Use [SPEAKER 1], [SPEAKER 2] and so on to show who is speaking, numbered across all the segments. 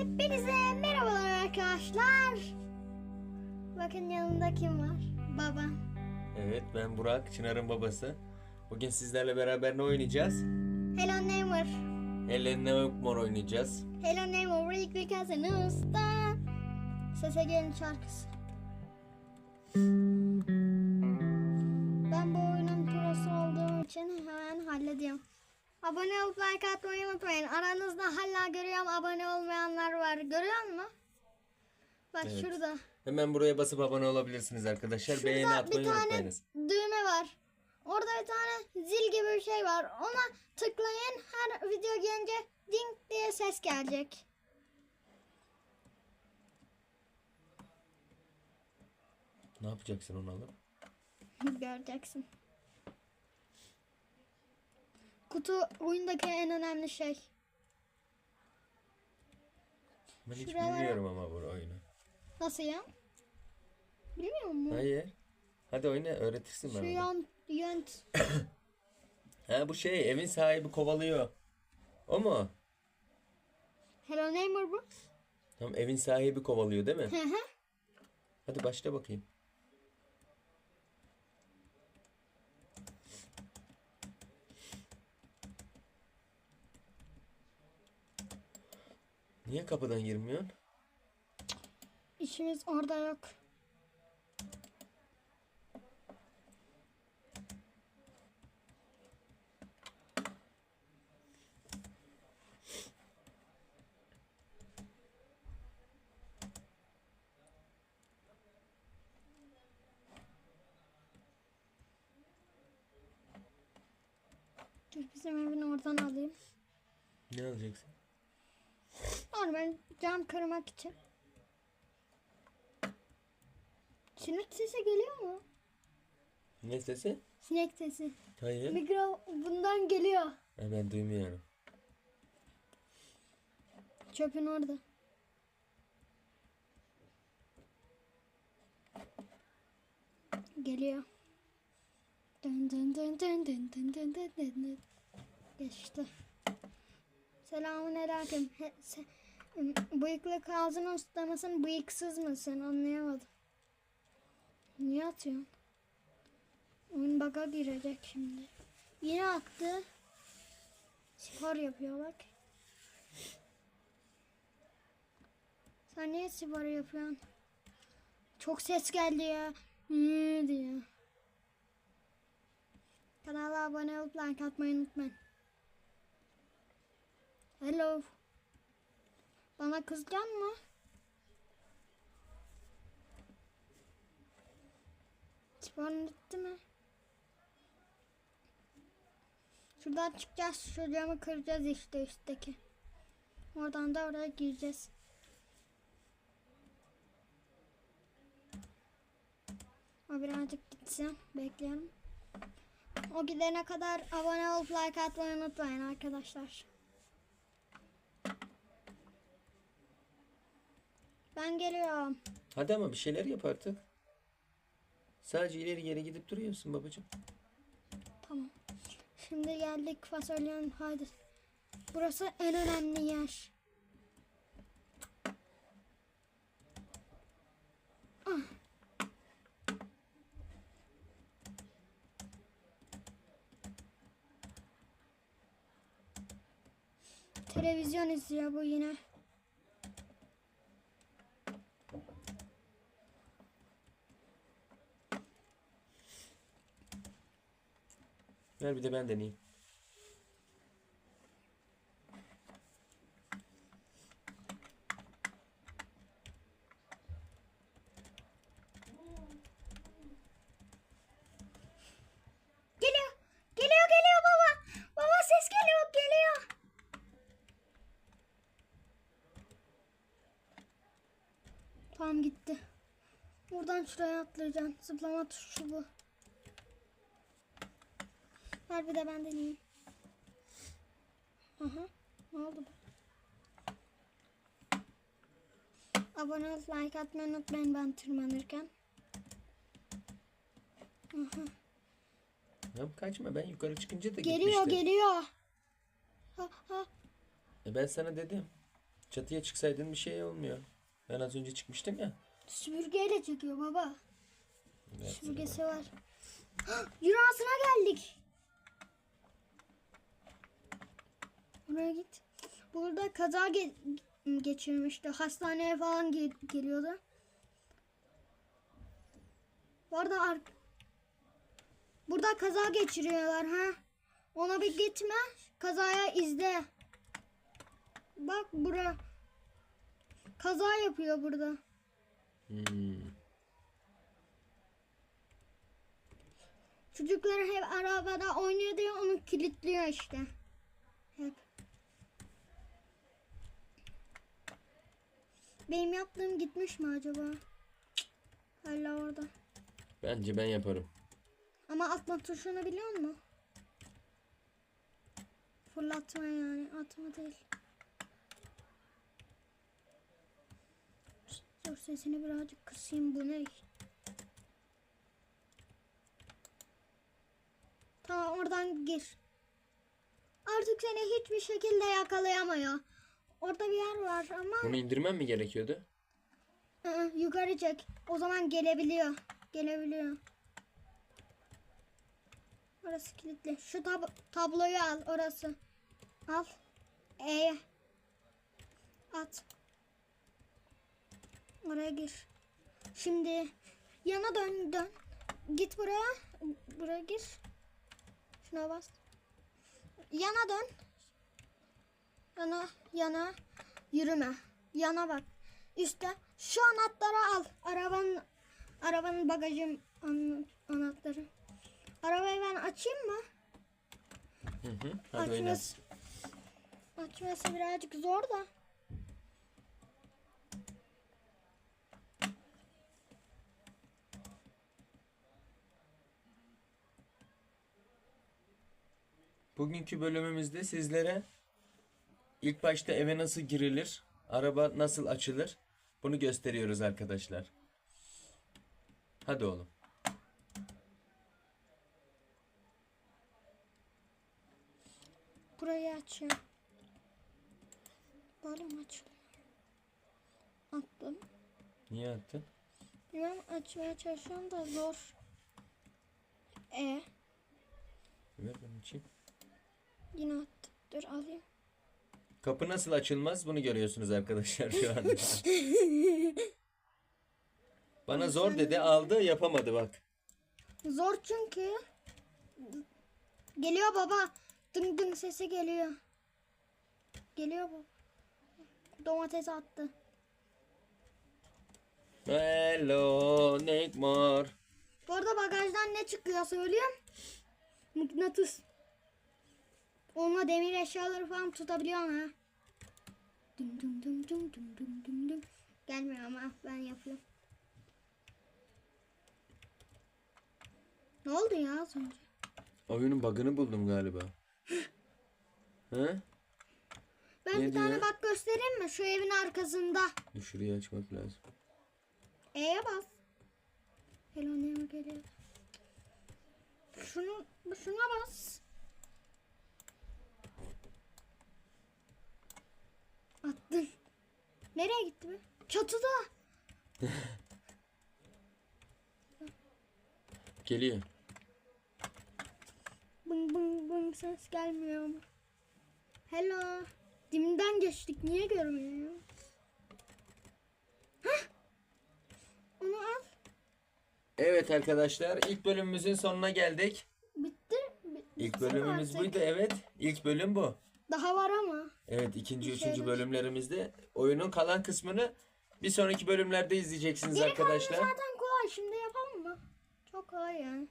[SPEAKER 1] Hepinize merhabalar arkadaşlar. Bakın yanında kim var? Babam.
[SPEAKER 2] Evet ben Burak, Çınar'ın babası. Bugün sizlerle beraber ne oynayacağız?
[SPEAKER 1] Hello neighbor.
[SPEAKER 2] Ellerine mor oynayacağız.
[SPEAKER 1] Hello neighbor. Ilk bir usta. Sese gelin şarkısı. Abone olup like atmayı unutmayın. Aranızda hala görüyorum abone olmayanlar var. Görüyor musun? Bak
[SPEAKER 2] Evet.
[SPEAKER 1] şurada.
[SPEAKER 2] Hemen buraya basıp abone olabilirsiniz arkadaşlar.
[SPEAKER 1] Şurada
[SPEAKER 2] Beğeni
[SPEAKER 1] bir
[SPEAKER 2] atmayı
[SPEAKER 1] tane
[SPEAKER 2] unutmayınız.
[SPEAKER 1] düğme var. Orada bir tane zil gibi bir şey var. Ona tıklayın. Her video gelince ding diye ses gelecek.
[SPEAKER 2] Ne yapacaksın onu alıp?
[SPEAKER 1] Göreceksin. Kutu oyundaki en önemli şey.
[SPEAKER 2] Ben hiç
[SPEAKER 1] Şuralara-
[SPEAKER 2] bilmiyorum ama bu oyunu.
[SPEAKER 1] Nasıl ya? Bilmiyor musun?
[SPEAKER 2] Hayır. Hadi oyna öğretirsin
[SPEAKER 1] Şu
[SPEAKER 2] bana. da.
[SPEAKER 1] yan, yönt.
[SPEAKER 2] Ha bu şey evin sahibi kovalıyor. O mu?
[SPEAKER 1] Hello neighbor bu.
[SPEAKER 2] Tamam evin sahibi kovalıyor değil mi?
[SPEAKER 1] Hı hı.
[SPEAKER 2] Hadi başla bakayım. Niye kapıdan girmiyorsun?
[SPEAKER 1] İşimiz orada yok. Dur bizim evin oradan alayım.
[SPEAKER 2] Ne alacaksın?
[SPEAKER 1] Normal cam kırmak için. Sinek sesi geliyor mu?
[SPEAKER 2] Ne sesi?
[SPEAKER 1] Sinek sesi.
[SPEAKER 2] Hayır.
[SPEAKER 1] Mikro bundan geliyor.
[SPEAKER 2] Ha, ben duymuyorum.
[SPEAKER 1] Çöpün orada. Geliyor. Dın dın dın dın dın dın dın dın dın. Geçti. Selamun aleyküm. He- se- Bıyıklı ağzını ıslamasın, bıyıksız mısın? Anlayamadım. Niye atıyorsun? Oyun bug'a girecek şimdi. Yine aktı. Spor yapıyor bak. Sen niye spor yapıyorsun? Çok ses geldi ya. Hı diyor. Kanala abone olup like atmayı unutmayın. Hello. Bana kızacaksın mı? Sporun bitti mi? Şuradan çıkacağız. Şu camı kıracağız işte üstteki. Oradan da oraya gireceğiz. O birazcık gitsin. Bekleyelim. O gidene kadar abone olup like atmayı unutmayın arkadaşlar. Ben geliyorum.
[SPEAKER 2] Hadi ama bir şeyler yap artık. Sadece ileri geri gidip duruyorsun babacığım.
[SPEAKER 1] Tamam. Şimdi geldik fasulyenin haydi. Burası en önemli yer. Ah. Televizyon izliyor bu yine.
[SPEAKER 2] Ver bir de ben deneyeyim.
[SPEAKER 1] Baba. Baba ses geliyor geliyor. Tamam gitti. Buradan şuraya atlayacaksın. Zıplama tuşu bu. Ver bir de ben deneyeyim. Aha. Ne oldu bu? Abone ol, like atmayı unutmayın ben tırmanırken. Aha.
[SPEAKER 2] Tamam kaçma ben yukarı çıkınca da
[SPEAKER 1] Geliyor
[SPEAKER 2] gitmişti.
[SPEAKER 1] geliyor. Ha, ha.
[SPEAKER 2] E ben sana dedim. Çatıya çıksaydın bir şey olmuyor. Ben az önce çıkmıştım ya.
[SPEAKER 1] Süpürgeyle çekiyor baba.
[SPEAKER 2] Evet.
[SPEAKER 1] Süpürgesi var. Yunas'ına geldik. Buraya git. Burada kaza ge- geçirmişti. Hastaneye falan ge- geliyordu. Bu arada ar- Burada kaza geçiriyorlar ha. Ona bir gitme. Kazaya izle. Bak bura. Kaza yapıyor burada.
[SPEAKER 2] Hmm.
[SPEAKER 1] Çocuklar hep arabada oynuyor diye onu kilitliyor işte. Hep. Benim yaptığım gitmiş mi acaba? Hala orada.
[SPEAKER 2] Bence ben yaparım.
[SPEAKER 1] Ama atma tuşunu biliyor musun? Fırlatma yani atma değil. Dur sesini birazcık kısayım bu ne? Tamam oradan gir. Artık seni hiçbir şekilde yakalayamıyor. Orada bir yer var ama
[SPEAKER 2] Bunu indirmem mi gerekiyordu?
[SPEAKER 1] Hı, yukarı çek. O zaman gelebiliyor. Gelebiliyor. Orası kilitli. Şu tab- tabloyu al orası. Al. E'ye. At. Oraya gir. Şimdi yana dön dön. Git buraya. Buraya gir. Şuna bas. Yana dön. Yana yana yürüme. Yana bak. İşte şu anahtarı al. Arabanın arabanın bagajı an- anahtarı. Arabayı ben açayım mı?
[SPEAKER 2] Hı hı. Hadi.
[SPEAKER 1] Açması, açması birazcık zor da.
[SPEAKER 2] Bugünkü bölümümüzde sizlere ilk başta eve nasıl girilir, araba nasıl açılır bunu gösteriyoruz arkadaşlar. Hadi oğlum.
[SPEAKER 1] Burayı açıyorum. Böyle mi açılıyor? Attım.
[SPEAKER 2] Niye attın?
[SPEAKER 1] Bilmem açmaya çalışıyorum da zor. E
[SPEAKER 2] Ver ben açayım.
[SPEAKER 1] yine attım. Dur alayım.
[SPEAKER 2] Kapı nasıl açılmaz bunu görüyorsunuz arkadaşlar şu anda. Bana zor dedi aldı yapamadı bak.
[SPEAKER 1] Zor çünkü. Geliyor baba. Dın dın sesi geliyor. Geliyor bu. Domates attı.
[SPEAKER 2] Hello Neymar.
[SPEAKER 1] Bu arada bagajdan ne çıkıyor söyleyeyim. Mıknatıs. Onunla demir eşyaları falan tutabiliyorsun ha. Dum dum dum dum dum dum dum dum. Gelmiyor ama ben yapıyorum. Ne oldu ya az önce?
[SPEAKER 2] Oyunun bug'ını buldum galiba. He?
[SPEAKER 1] Ben
[SPEAKER 2] Ne
[SPEAKER 1] bir tane
[SPEAKER 2] diyor?
[SPEAKER 1] bak göstereyim mi? Şu evin arkasında.
[SPEAKER 2] Dur şurayı açmak lazım.
[SPEAKER 1] E'ye bas. Hello name geliyor. Şunu, şuna bas. Attın. Nereye gitti be? Çatıda.
[SPEAKER 2] Geliyor.
[SPEAKER 1] Bım bım bım ses gelmiyor ama. Hello. Diminden geçtik. Niye görmüyor? Hah. Onu al.
[SPEAKER 2] Evet arkadaşlar ilk bölümümüzün sonuna geldik.
[SPEAKER 1] Bitti. Bitti
[SPEAKER 2] İlk bölümümüz
[SPEAKER 1] artık.
[SPEAKER 2] buydu evet. İlk bölüm bu.
[SPEAKER 1] Daha var ama.
[SPEAKER 2] Evet ikinci, üçüncü bölümlerimizde oyunun kalan kısmını bir sonraki bölümlerde izleyeceksiniz
[SPEAKER 1] Geri
[SPEAKER 2] arkadaşlar.
[SPEAKER 1] kalanı zaten kolay. Şimdi yapalım mı? Çok kolay yani.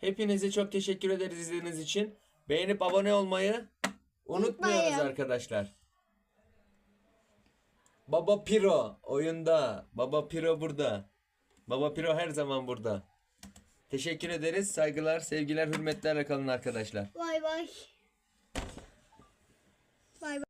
[SPEAKER 2] Hepinize çok teşekkür ederiz izlediğiniz için. Beğenip abone olmayı unutmuyoruz
[SPEAKER 1] Unutmayın.
[SPEAKER 2] arkadaşlar. Baba Piro oyunda. Baba Piro burada. Baba Piro her zaman burada. Teşekkür ederiz. Saygılar, sevgiler, hürmetlerle kalın arkadaşlar.
[SPEAKER 1] Vay vay. Vay vay.